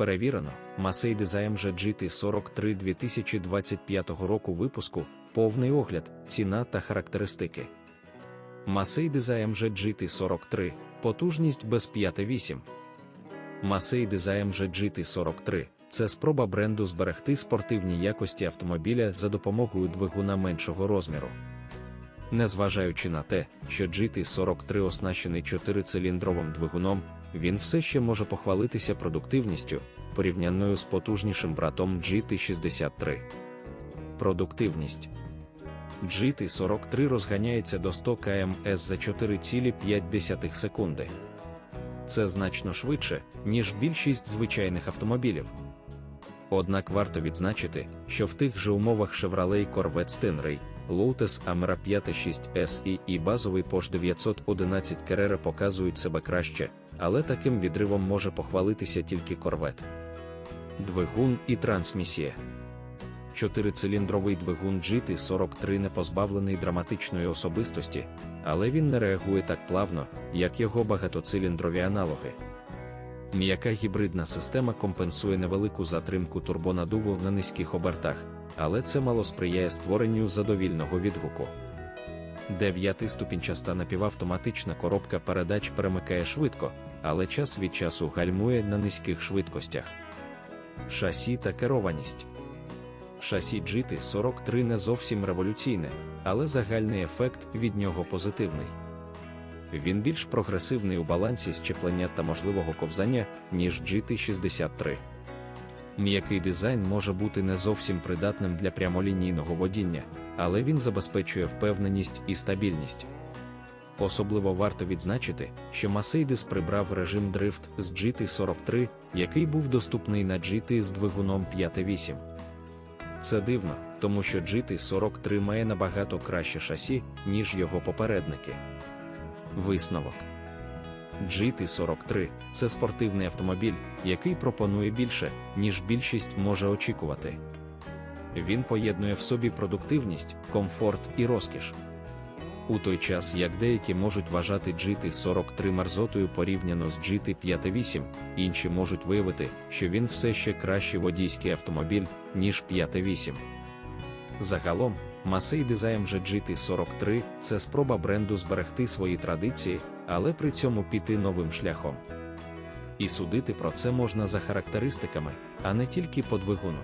Перевірено, Mercedes AMG GT43 2025 року випуску, повний огляд, ціна та характеристики. Mercedes AMG GT43, потужність без 5.8. Mercedes AMG GT43 це спроба бренду зберегти спортивні якості автомобіля за допомогою двигуна меншого розміру. Незважаючи на те, що GT43 оснащений 4-циліндровим двигуном, він все ще може похвалитися продуктивністю, порівняною з потужнішим братом GT63. Продуктивність GT43 розганяється до 100 км за 4,5 секунди. Це значно швидше, ніж більшість звичайних автомобілів. Однак варто відзначити, що в тих же умовах Chevrolet Corvette Stingray, Lotus Amera 5.6 SE і базовий Porsche 911 Carrera показують себе краще, але таким відривом може похвалитися тільки Corvette. Двигун і трансмісія. Чотирициліндровий двигун GT43 не позбавлений драматичної особистості, але він не реагує так плавно, як його багатоциліндрові аналоги. М'яка гібридна система компенсує невелику затримку турбонадуву на низьких обертах, але це мало сприяє створенню задовільного відгуку. Дев'ятиступінчаста напівавтоматична коробка передач перемикає швидко, але час від часу гальмує на низьких швидкостях. Шасі та керованість. Шасі GT43 не зовсім революційне, але загальний ефект від нього позитивний. Він більш прогресивний у балансі щеплення та можливого ковзання, ніж GT63. М'який дизайн може бути не зовсім придатним для прямолінійного водіння, але він забезпечує впевненість і стабільність. Особливо варто відзначити, що Mercedes прибрав режим дрифт з GT43, який був доступний на GT з двигуном 5.8. Це дивно, тому що GT43 має набагато краще шасі, ніж його попередники. Висновок GT43 це спортивний автомобіль, який пропонує більше, ніж більшість може очікувати. Він поєднує в собі продуктивність, комфорт і розкіш. У той час як деякі можуть вважати GT43 мерзотою порівняно з GT58, інші можуть виявити, що він все ще кращий водійський автомобіль, ніж 5.8. Загалом, масей вже GT43 це спроба бренду зберегти свої традиції, але при цьому піти новим шляхом. І судити про це можна за характеристиками, а не тільки по двигуну.